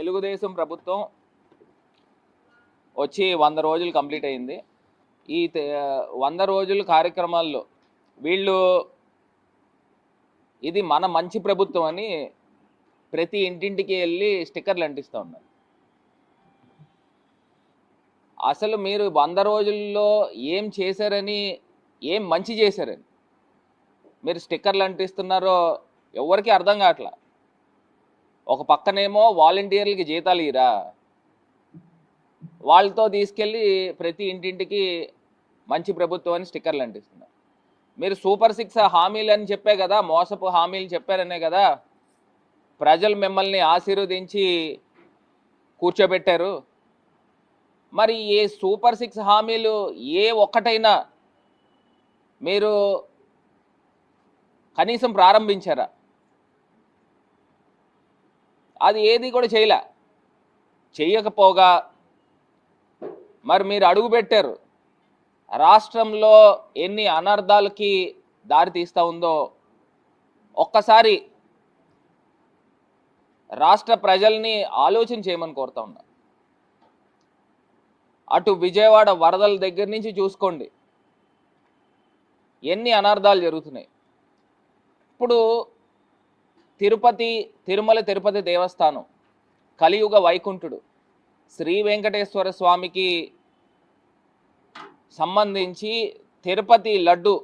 తెలుగుదేశం ప్రభుత్వం వచ్చి వంద రోజులు కంప్లీట్ అయింది. ఈ వంద రోజుల కార్యక్రమాల్లో వీళ్ళు ఇది మన మంచి ప్రభుత్వం అని ప్రతి ఇంటింటికి వెళ్ళి స్టిక్కర్లు అంటిస్తూ ఉన్నారు. అసలు మీరు వంద రోజుల్లో ఏం చేశారని ఏం మంచి చేశారని మీరు స్టిక్కర్లు అంటిస్తున్నారో ఎవరికి అర్థం కావట్లా. ఒక పక్కనేమో వాలంటీర్లకి జీతాలు ఇరా వాళ్ళతో తీసుకెళ్ళి ప్రతి ఇంటింటికి మంచి ప్రభుత్వం అని స్టిక్కర్లు అంటిస్తున్నారు. మీరు సూపర్ సిక్స్ హామీలు అని చెప్పే కదా మోసపు హామీలు చెప్పారనే కదా ప్రజలు మిమ్మల్ని ఆశీర్వదించి కూర్చోబెట్టారు. మరి ఏ సూపర్ సిక్స్ హామీలు ఏ ఒక్కటైనా మీరు కనీసం ప్రారంభించారా? అది ఏది కూడా చేయలే. చేయకపోగా మరి మీరు అడుగు పెట్టారు. రాష్ట్రంలో ఎన్ని అనర్థాలకి దారి తీస్తూ ఉందో ఒక్కసారి రాష్ట్ర ప్రజల్ని ఆలోచన చేయమని కోరుతా ఉన్నా. అటు విజయవాడ వరదల దగ్గర నుంచి చూసుకోండి. ఎన్ని అనర్థాలు జరుగుతున్నాయి. ఇప్పుడు తిరుపతి తిరుమల తిరుపతి దేవస్థానం కలియుగ వైకుంఠుడు శ్రీ వెంకటేశ్వర స్వామికి సంబంధించి తిరుపతి లడ్డు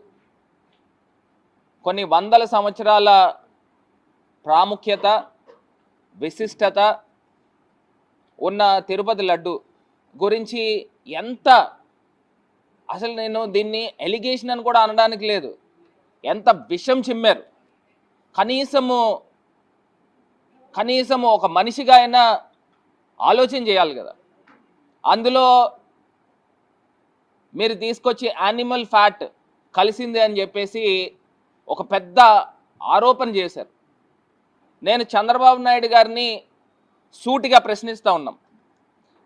కొన్ని వందల సంవత్సరాల ప్రాముఖ్యత విశిష్టత ఉన్న తిరుపతి లడ్డు గురించి ఎంత అసలు నేను దీన్ని ఎలిగేషన్ అని కూడా అనడానికి లేదు. ఎంత విషం చిమ్మారు. కనీసము కనీసం ఒక మనిషిగా అయినా ఆలోచన చేయాలి కదా. అందులో మీరు తీసుకొచ్చి యానిమల్ ఫ్యాట్ కలిసింది అని చెప్పేసి ఒక పెద్ద ఆరోపణ చేశారు. నేను చంద్రబాబు నాయుడు గారిని సూటిగా ప్రశ్నిస్తూ ఉన్నాం.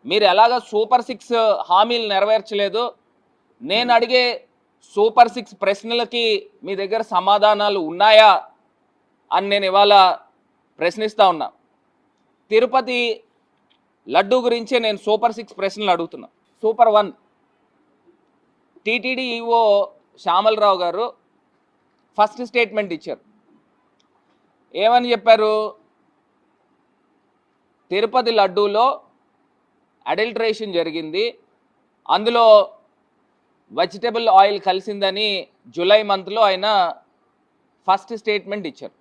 మీరు ఎలాగ సూపర్ సిక్స్ హామీలు నెరవేర్చలేదు? నేను అడిగే సూపర్ సిక్స్ ప్రశ్నలకి మీ దగ్గర సమాధానాలు ఉన్నాయా? అని నేను ఇవాళ ప్రశ్నిస్తూ ఉన్నా. తిరుపతి లడ్డు గురించే నేను సూపర్ సిక్స్ ప్రశ్నలు అడుగుతున్నా. Super one. TTD EO Shyamalarao గారు ఫస్ట్ స్టేట్మెంట్ ఇచ్చారు. ఏమని చెప్పారు? తిరుపతి లడ్డూలో అడల్ట్రేషన్ జరిగింది. అందులో వెజిటబుల్ ఆయిల్ కలిసిందని జూలై మంత్లో ఆయన ఫస్ట్ స్టేట్మెంట్ ఇచ్చారు.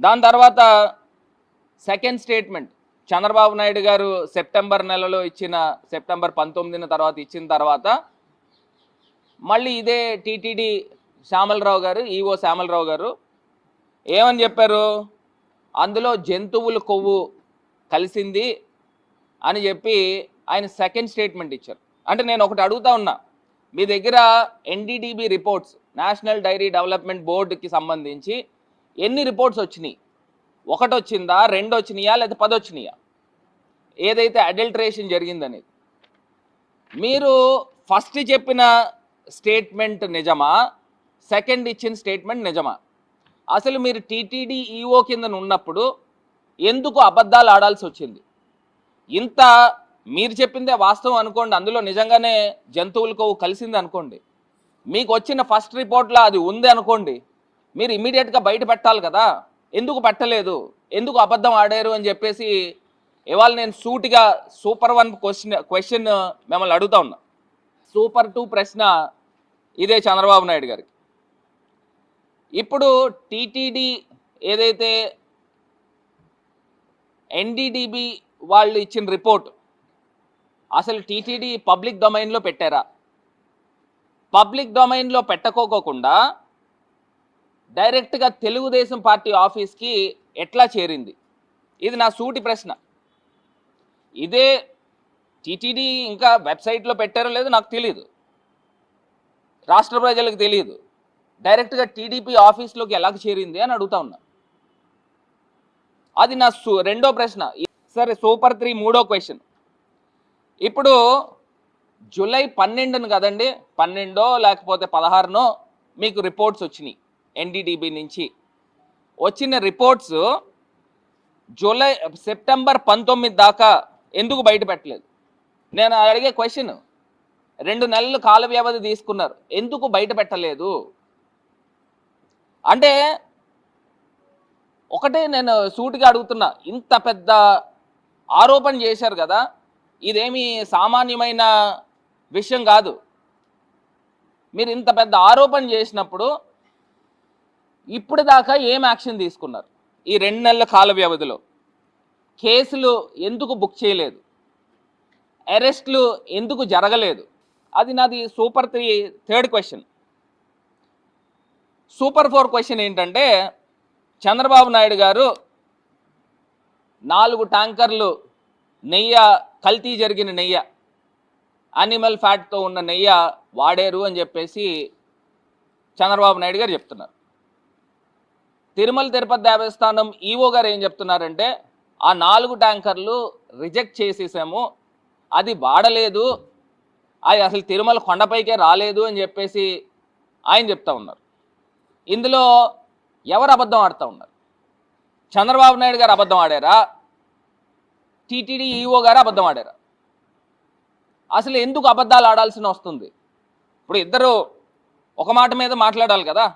దాని తర్వాత సెకండ్ స్టేట్మెంట్ చంద్రబాబు నాయుడు గారు సెప్టెంబర్ నెలలో ఇచ్చిన సెప్టెంబర్ పంతొమ్మిదిన తర్వాత ఇచ్చిన తర్వాత మళ్ళీ ఇదే టీటీడీ శ్యామలరావు గారు ఈఓ శ్యామలరావు గారు ఏమని చెప్పారు? అందులో జంతువుల కొవ్వు కలిసింది అని చెప్పి ఆయన సెకండ్ స్టేట్మెంట్ ఇచ్చారు. అంటే నేను ఒకటి అడుగుతా ఉన్నా మీ దగ్గర NDDB reports national dairy development బోర్డుకి సంబంధించి ఎన్ని రిపోర్ట్స్ వచ్చినాయి? ఒకటి వచ్చిందా రెండు వచ్చినాయా లేదా పది వచ్చినాయా ఏదైతే అడల్టరేషన్ జరిగిందనేది. మీరు ఫస్ట్ చెప్పిన స్టేట్మెంట్ నిజమా? సెకండ్ ఇచ్చిన స్టేట్మెంట్ నిజమా? అసలు మీరు టీటీడీ ఈఓ కింద ఉన్నప్పుడు ఎందుకు అబద్ధాలు ఆడాల్సి వచ్చింది? ఇంత మీరు చెప్పిందే వాస్తవం అనుకోండి అందులో నిజంగానే జంతువులకు కలిసింది అనుకోండి. మీకు వచ్చిన ఫస్ట్ రిపోర్ట్లో అది ఉంది అనుకోండి. మీరు ఇమీడియట్గా బయట పెట్టాలి కదా. ఎందుకు పెట్టలేదు? ఎందుకు అబద్ధం ఆడారు అని చెప్పేసి ఇవాళ నేను సూటిగా సూపర్ వన్ క్వశ్చన్ క్వశ్చన్ మిమ్మల్ని అడుగుతా ఉన్నా. సూపర్ టూ ప్రశ్న ఇదే చంద్రబాబు నాయుడు గారికి. ఇప్పుడు టీటీడీ ఏదైతే ఎన్డీడీబీ వాళ్ళు ఇచ్చిన రిపోర్ట్ అసలు టీటీడీ పబ్లిక్ డొమైన్లో పెట్టారా? పబ్లిక్ డొమైన్లో పెట్టకోకుండా డైరెక్ట్గా తెలుగుదేశం పార్టీ ఆఫీస్కి ఎట్లా చేరింది? ఇది నా సూటి ప్రశ్న. ఇదే టీటీడీ ఇంకా వెబ్సైట్లో పెట్టారో లేదో నాకు తెలియదు రాష్ట్ర ప్రజలకు తెలియదు డైరెక్ట్గా టీడీపీ ఆఫీస్లోకి ఎలా చేరింది అని అడుగుతా ఉన్నా. అది నా రెండో ప్రశ్న. సరే సూపర్ త్రీ మూడో క్వశ్చన్. ఇప్పుడు జూలై పన్నెండును కదండి పన్నెండో లేకపోతే పదహారునో మీకు రిపోర్ట్స్ వచ్చినాయి. ఎన్డీడీబీ నుంచి. వచ్చిన రిపోర్ట్స్ జూలై సెప్టెంబర్ పంతొమ్మిది దాకా ఎందుకు బయట పెట్టలేదు? నేను అడిగే క్వశ్చన్ రెండు నెలలు కాల వ్యవధి తీసుకున్నారు. ఎందుకు బయట పెట్టలేదు? అంటే ఒకటే నేను సూటిగా అడుగుతున్నా. ఇంత పెద్ద ఆరోపణ చేశారు కదా ఇదేమి సామాన్యమైన విషయం కాదు. మీరు ఇంత పెద్ద ఆరోపణ చేసినప్పుడు ఇప్పుడు దాకా ఏం యాక్షన్ తీసుకున్నారు? ఈ రెండు నెలల కాల వ్యవధిలో. కేసులు ఎందుకు బుక్ చేయలేదు? అరెస్ట్లు ఎందుకు జరగలేదు? అది నాది super three third question. Super four question ఏంటంటే చంద్రబాబు నాయుడు గారు నాలుగు ట్యాంకర్లు నెయ్య కల్తీ జరిగిన నెయ్య అనిమల్ ఫ్యాట్తో ఉన్న నెయ్య వాడారు అని చెప్పేసి చంద్రబాబు నాయుడు గారు చెప్తున్నారు. తిరుమల తిరుపతి దేవస్థానం ఈవో గారు ఏం చెప్తున్నారంటే ఆ నాలుగు ట్యాంకర్లు రిజెక్ట్ చేసేసాము అది వాడలేదు అది అసలు తిరుమల కొండపైకే రాలేదు అని చెప్పేసి ఆయన చెప్తా ఉన్నారు. ఇందులో ఎవరు అబద్ధం ఆడుతూ ఉన్నారు? చంద్రబాబు నాయుడు గారు అబద్ధం ఆడారా? టీటీడీ ఈఓ గారు అబద్ధం ఆడారా? అసలు ఎందుకు అబద్ధాలు ఆడాల్సిన వస్తుంది? ఇప్పుడు ఇద్దరు ఒక మాట మీద మాట్లాడాలి కదా.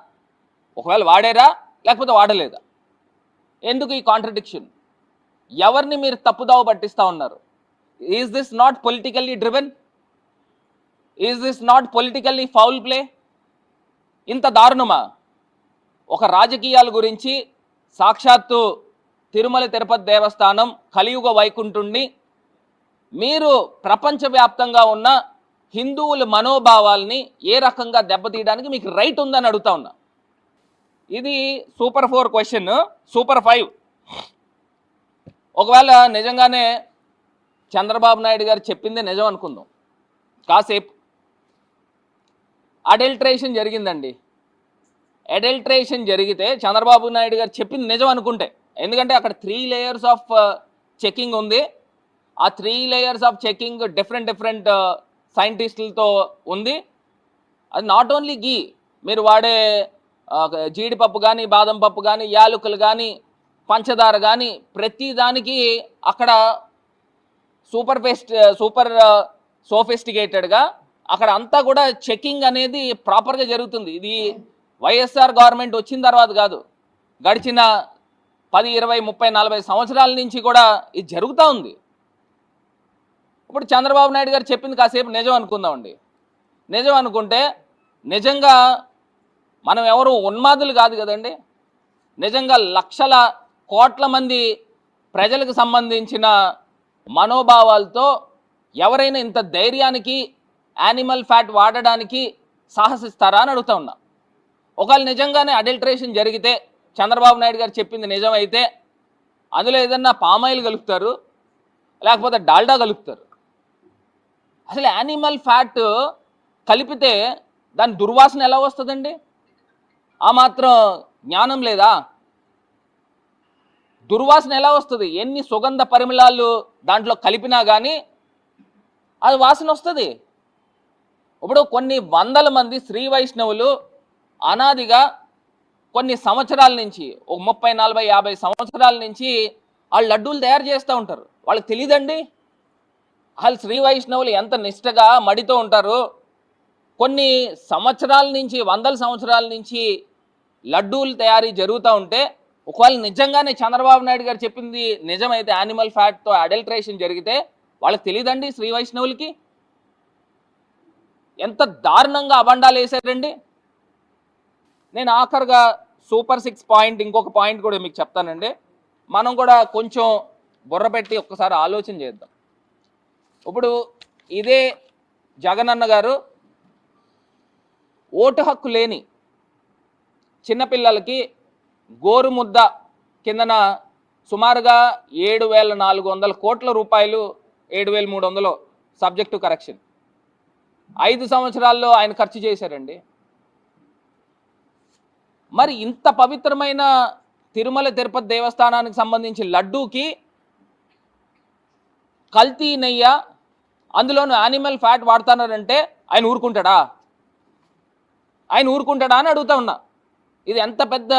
ఒకవేళ వాడారా? లేకపోతే వాడలేదా? ఎందుకు ఈ కాంట్రడిక్షన్ ఎవరిని మీరు తప్పుదావ పట్టిస్తా ఉన్నారు? Is this not politically driven is this not politically foul play ఇంత దారుణమా? ఒక రాజకీయాల గురించి సాక్షాత్తు తిరుమల తిరుపతి దేవస్థానం కలియుగ వైకుంఠుణ్ణి మీరు ప్రపంచవ్యాప్తంగా ఉన్న హిందువుల మనోభావాల్ని ఏ రకంగా దెబ్బతీయడానికి మీకు రైట్ ఉందని అడుగుతా ఉన్నా. ఇది super four question super five. ఒకవేళ నిజంగానే చంద్రబాబు నాయుడు గారు చెప్పిందే నిజం అనుకుందాం. కాసేపు. అడల్ట్రేషన్ జరిగిందండి. అడల్ట్రేషన్ జరిగితే చంద్రబాబు నాయుడు గారు చెప్పింది నిజం అనుకుంటే ఎందుకంటే అక్కడ త్రీ లేయర్స్ ఆఫ్ చెకింగ్ ఉంది. ఆ three layers of checking different different సైంటిస్టులతో ఉంది. అది నాట్ ఓన్లీ గీ మీరు వాడే జీడిపప్పు కానీ బాదం పప్పు కానీ యాలకులు కానీ పంచదార కానీ ప్రతి దానికి అక్కడ సూపర్ ఫెస్ట్ సూపర్ సోఫిస్టికేటెడ్గా అక్కడ అంతా కూడా చెకింగ్ అనేది ప్రాపర్గా జరుగుతుంది. ఇది వైఎస్ఆర్ గవర్నమెంట్ వచ్చిన తర్వాత కాదు. గడిచిన పది ఇరవై ముప్పై నలభై సంవత్సరాల నుంచి కూడా ఇది జరుగుతూ ఉంది. ఇప్పుడు చంద్రబాబు నాయుడు గారు చెప్పింది కాసేపు నిజం అనుకుందామండి. నిజం అనుకుంటే నిజంగా మనం ఎవరు ఉన్మాదులు కాదు కదండి. నిజంగా లక్షల కోట్ల మంది ప్రజలకు సంబంధించిన మనోభావాలతో ఎవరైనా ఇంత ధైర్యానికి యానిమల్ ఫ్యాట్ వాడడానికి సాహసిస్తారా అని అడుగుతా ఉన్నా. ఒకవేళ నిజంగానే అడల్ట్రేషన్ జరిగితే చంద్రబాబు నాయుడు గారు చెప్పింది నిజమైతే అందులో ఏదన్నా పామాయిల్ కలుపుతారు లేకపోతే డాల్డా కలుపుతారు అసలు యానిమల్ ఫ్యాట్ కలిపితే దాని దుర్వాసన ఎలా వస్తుందండి? ఆ మాత్రం జ్ఞానం లేదా? దుర్వాసన ఎలా వస్తుంది? ఎన్ని సుగంధ పరిమళాలు దాంట్లో కలిపినా కానీ అది వాసన వస్తుంది. ఇప్పుడు కొన్ని వందల మంది శ్రీ వైష్ణవులు అనాదిగా కొన్ని సంవత్సరాల నుంచి ఒక ముప్పై నలభై యాభై సంవత్సరాల నుంచి వాళ్ళు లడ్డూలు తయారు చేస్తూ ఉంటారు. వాళ్ళకి తెలియదండి వాళ్ళు శ్రీ వైష్ణవులు ఎంత నిష్టగా మడితో ఉంటారు? కొన్ని సంవత్సరాల నుంచి వందల సంవత్సరాల నుంచి లడ్డూలు తయారీ జరుగుతూ ఉంటే ఒకవేళ నిజంగానే చంద్రబాబు నాయుడు గారు చెప్పింది నిజమైతే యానిమల్ ఫ్యాట్తో అడల్ట్రేషన్ జరిగితే వాళ్ళకి తెలియదండి శ్రీ వైష్ణవులకి? ఎంత దారుణంగా అబండాలు వేశారండి? నేను ఆఖరుగా సూపర్ సిక్స్ పాయింట్ ఇంకొక పాయింట్ కూడా మీకు చెప్తానండి. మనం కూడా కొంచెం బుర్ర పెట్టి ఒక్కసారి ఆలోచన చేద్దాం. ఇప్పుడు ఇదే జగనన్న గారు ఓటు హక్కు లేని చిన్నపిల్లలకి గోరుముద్ద కిందన సుమారుగా ఏడు వేల నాలుగు వందల కోట్ల రూపాయలు ఏడు వేల మూడు వందలు సబ్జెక్టు కరెక్షన్ ఐదు సంవత్సరాల్లో ఆయన ఖర్చు చేశారండి. మరి ఇంత పవిత్రమైన తిరుమల తిరుపతి దేవస్థానానికి సంబంధించి లడ్డూకి కల్తీ నెయ్య అందులోనూ యానిమల్ ఫ్యాట్ వాడుతున్నారంటే ఆయన ఊరుకుంటాడా? ఆయన ఊరుకుంటాడా అని అడుగుతా ఉన్నా. ఇది ఎంత పెద్ద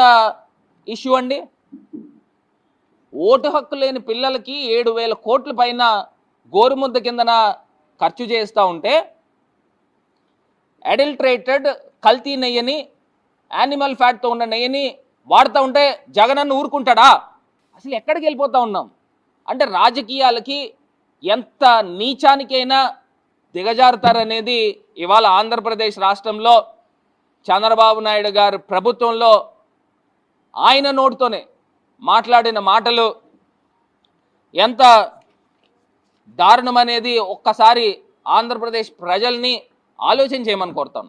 ఇష్యూ అండి? ఓటు హక్కు లేని పిల్లలకి ఏడు వేల కోట్ల పైన గోరుముద్ద కిందన ఖర్చు చేస్తూ ఉంటే అడల్ట్రేటెడ్ కల్తీ నెయ్యని యానిమల్ ఫ్యాట్తో ఉన్న నెయ్యని వాడుతూ ఉంటే జగనన్న ఊరుకుంటాడా? అసలు ఎక్కడికి వెళ్ళిపోతా ఉన్నాం? అంటే రాజకీయాలకి ఎంత నీచానికైనా దిగజారుతారనేది ఇవాళ ఆంధ్రప్రదేశ్ రాష్ట్రంలో చంద్రబాబు నాయుడు గారు ప్రభుత్వంలో ఆయన నోటితోనే మాట్లాడిన మాటలు ఎంత దారుణం అనేది ఒక్కసారి ఆంధ్రప్రదేశ్ ప్రజల్ని ఆలోచన చేయమని కోరుతాను.